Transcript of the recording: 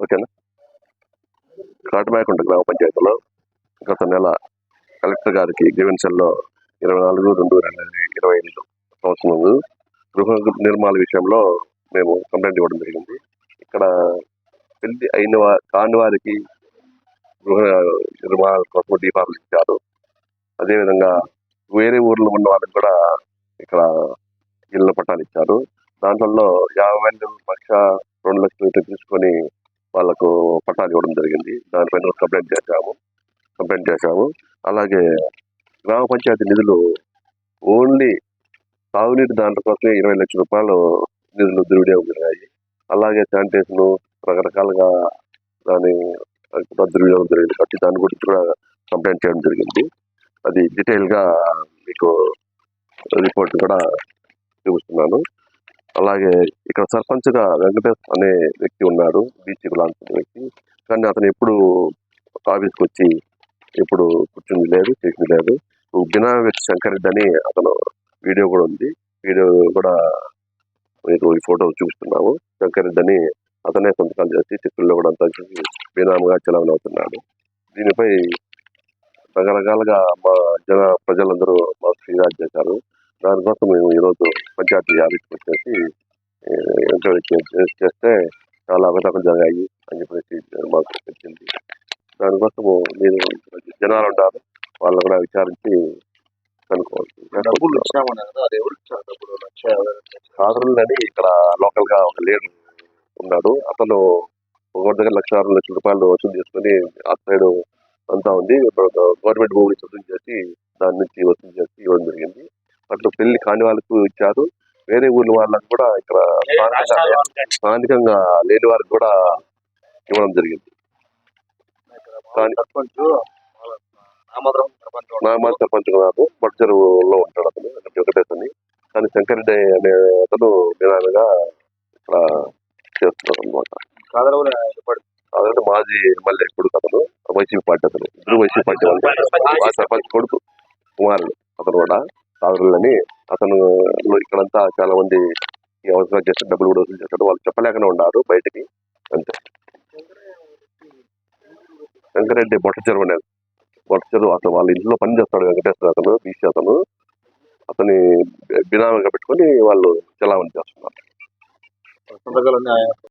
ఓకేనా? కాటమాయకుంట గ్రామ పంచాయతీలో. గత నెల కలెక్టర్ గారికి గ్రీవెన్సెల్లో ఇరవై నాలుగు రెండు రెండు వేల ఇరవై ఐదు సంవత్సరం గృహ నిర్మాణ విషయంలో మేము కంప్లైంట్ ఇవ్వడం జరిగింది. ఇక్కడ పెళ్ళి అయిన వా కాని వారికి గృహ నిర్మాణ కోసం దీపాలు ఇచ్చారు. అదేవిధంగా వేరే ఊర్లో ఉన్న వాళ్ళకి కూడా ఇక్కడ ఇళ్ళ పట్టాలు ఇచ్చారు. దాంట్లో యాభై మంది లక్ష రెండు లక్షలు ఇట్లా తీసుకొని వాళ్ళకు పట్టాలు ఇవ్వడం జరిగింది. దానిపైన కంప్లైంట్ చేశాము. కంప్లైంట్ చేశాము. అలాగే గ్రామ పంచాయతీ నిధులు ఓన్లీ తాగునీటి దాంట్లో కోసమే ఇరవై లక్షల రూపాయలు నిధులు దుర్వినియోగం జరిగాయి. అలాగే శానిటేషన్ రకరకాలుగా దాని కూడా దుర్వినియోగం జరిగింది. కాబట్టి దాని గురించి కూడా కంప్లైంట్ చేయడం జరిగింది. అది డీటెయిల్గా మీకు రిపోర్ట్ కూడా చూపిస్తున్నాను. అలాగే ఇక్కడ సర్పంచ్గా వెంకటేష్ అనే వ్యక్తి ఉన్నాడు బీసీ కులాంటి వ్యక్తి. కానీ అతను ఎప్పుడు ఆఫీస్కి వచ్చి ఎప్పుడు కూర్చుంది లేదు చేసింది లేదు. బినా వ్యక్తి శంకర్ అని అతను వీడియో కూడా ఉంది. వీడియో కూడా మీకు ఈ ఫోటో చూపిస్తున్నాము. శంకరెడ్డి అని అతనే సంతకాలు చేసి చెక్కుల్లో కూడా అంతా చేసి బీనాముగా చలామణి అవుతున్నాడు దీనిపై రకరకాలుగా మా జన ప్రజలందరూ మాకు ఫిర్యాదు చేశారు. దానికోసం మేము ఈరోజు పంచాయతీ ఆఫీస్కి వచ్చేసి ఎంక్వైరీ చేస్తే చాలా అవకతవకలు జరిగాయి అని చెప్పేసి మాకు తెలిసింది. దానికోసము మీరు జనాలు ఉంటారు వాళ్ళు కూడా విచారించి కనుక్కోవాలి. ఇక్కడ లోకల్గా ఒక లీడర్ ఉన్నాడు. అతను ఒకరి దగ్గర లక్ష ఆరు లక్షల రూపాయలు వసూలు చేసుకుని ఆ సైడ్ అంతా ఉంది. గవర్నమెంట్ భూమిని వసూలు చేసి దాని నుంచి వసూలు చేసి ఇవ్వడం జరిగింది. అట్లా పెళ్ళి కాని వాళ్ళకు ఇచ్చారు. వేరే ఊర్ల వాళ్ళకు కూడా ఇక్కడ స్థానికంగా- స్థానికంగా లేని వారికి కూడా ఇవ్వడం జరిగింది. కానీ- సర్పంచ్ మాట బడ్జరులో ఉంటాడు అతను అని కానీ శంకరెడ్డి అనే అతను నిదానంగా ఇక్కడ చేస్తున్నారు అనమాట మాజీ ఎమ్మెల్యే కొడుకు అతను. కూడా అతను ఇక్కడంతా చాలా మంది ఈ అవసరం చేస్తే డబ్బులు కూడా వసూలు చేస్తారు వాళ్ళు చెప్పలేకనే ఉన్నారు బయటికి. అంతే. వెంకరెడ్డి బొట్ట చెరువు అనేది. బొట్ట చెరువు అతను వాళ్ళ ఇంట్లో పని చేస్తాడు వెంకటేశ్వర అతను బీసీ అతను. అతని బినామీగా పెట్టుకొని వాళ్ళు చలామణి చేస్తున్నారు.